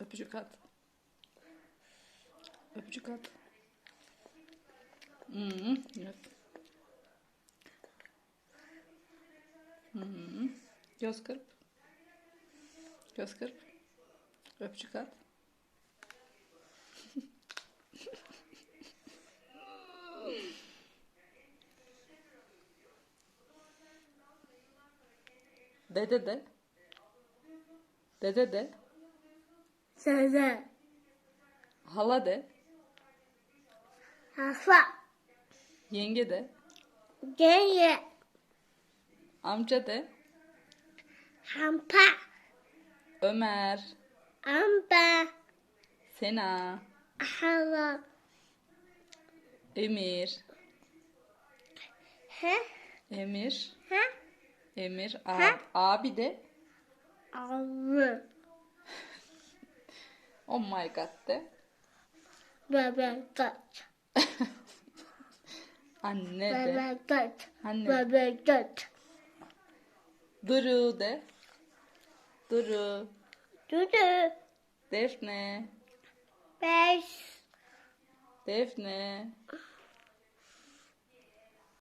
Öpücük at. Öpücük at. Hmm, evet. Hmm. Göz kırp. Göz kırp. Öpücük at. Dede de. Dede de. Dede. Hala de. Hafa. Yenge de. Geye. Amca de. Hampa. Ömer. Amba. Sena. Hala. Emir. He. Emir. He. Emir. Ha? Abi, abi de. Avı. Oh my god de. Bebek tat. Anne de. Bebek tat. Anne. Bebek tat. Duru de. Duru. Dudu. Defne. Beş. Defne.